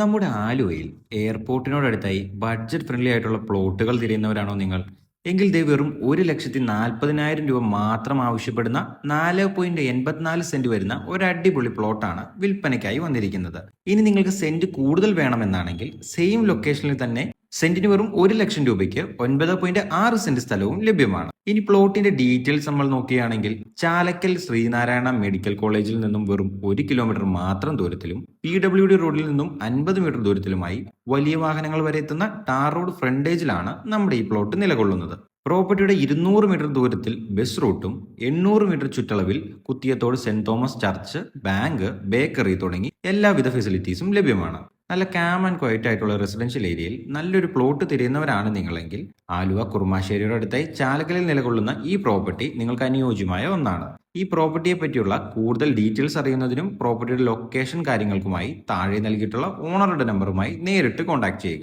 നമ്മുടെ ആലുവയിൽ എയർപോർട്ടിനോടടുത്തായി budget friendly ആയിട്ടുള്ള പ്ലോട്ടുകൾ തിരയുന്നവരാണോ നിങ്ങൾ? എങ്കിൽ ദേ വെറും ഒരു ലക്ഷത്തി നാൽപ്പതിനായിരം രൂപ മാത്രം ആവശ്യപ്പെടുന്ന നാല് പോയിന്റ് എൺപത്തിനാല് സെന്റ് വരുന്ന ഒരു അടിപൊളി പ്ലോട്ടാണ് വിൽപ്പനയ്ക്കായി വന്നിരിക്കുന്നത്. ഇനി നിങ്ങൾക്ക് സെന്റ് കൂടുതൽ വേണമെന്നാണെങ്കിൽ സെയിം ലൊക്കേഷനിൽ തന്നെ സെന്റിന് വെറും ഒരു ലക്ഷം രൂപയ്ക്ക് ഒൻപത് പോയിന്റ് ആറ് സെന്റ് സ്ഥലവും ലഭ്യമാണ്. ഇനി പ്ലോട്ടിന്റെ ഡീറ്റെയിൽസ് നമ്മൾ നോക്കുകയാണെങ്കിൽ ചാലക്കൽ ശ്രീനാരായണ മെഡിക്കൽ കോളേജിൽ നിന്നും വെറും ഒരു കിലോമീറ്റർ മാത്രം ദൂരത്തിലും പി ഡബ്ല്യു ഡി റോഡിൽ നിന്നും അൻപത് മീറ്റർ ദൂരത്തിലുമായി വലിയ വാഹനങ്ങൾ വരെ എത്തുന്ന ടാർ റോഡ് ഫ്രണ്ടേജിലാണ് നമ്മുടെ ഈ പ്ലോട്ട് നിലകൊള്ളുന്നത്. പ്രോപ്പർട്ടിയുടെ ഇരുന്നൂറ് മീറ്റർ ദൂരത്തിൽ ബസ് റൂട്ടും എണ്ണൂറ് മീറ്റർ ചുറ്റളവിൽ Kuthiyathode saint Thomas church bank bakery തുടങ്ങി എല്ലാവിധ ഫെസിലിറ്റീസും ലഭ്യമാണ്. നല്ല ക്യാം ആൻഡ് ക്വയറ്റ് ആയിട്ടുള്ള റെസിഡൻഷ്യൽ ഏരിയയിൽ നല്ലൊരു പ്ലോട്ട് തിരയുന്നവരാണ് നിങ്ങളെങ്കിൽ ആലുവ കുറുമാശ്ശേരിയുടെ അടുത്തായി ചാലക്കലിൽ നിലകൊള്ളുന്ന ഈ പ്രോപ്പർട്ടി നിങ്ങൾക്ക് അനുയോജ്യമായ ഒന്നാണ്. ഈ പ്രോപ്പർട്ടിയെ പറ്റിയുള്ള കൂടുതൽ ഡീറ്റെയിൽസ് അറിയുന്നതിനും പ്രോപ്പർട്ടിയുടെ ലൊക്കേഷൻ കാര്യങ്ങൾക്കുമായി താഴെ നൽകിയിട്ടുള്ള ഓണറുടെ നമ്പറുമായി നേരിട്ട് കോൺടാക്ട് ചെയ്യുക.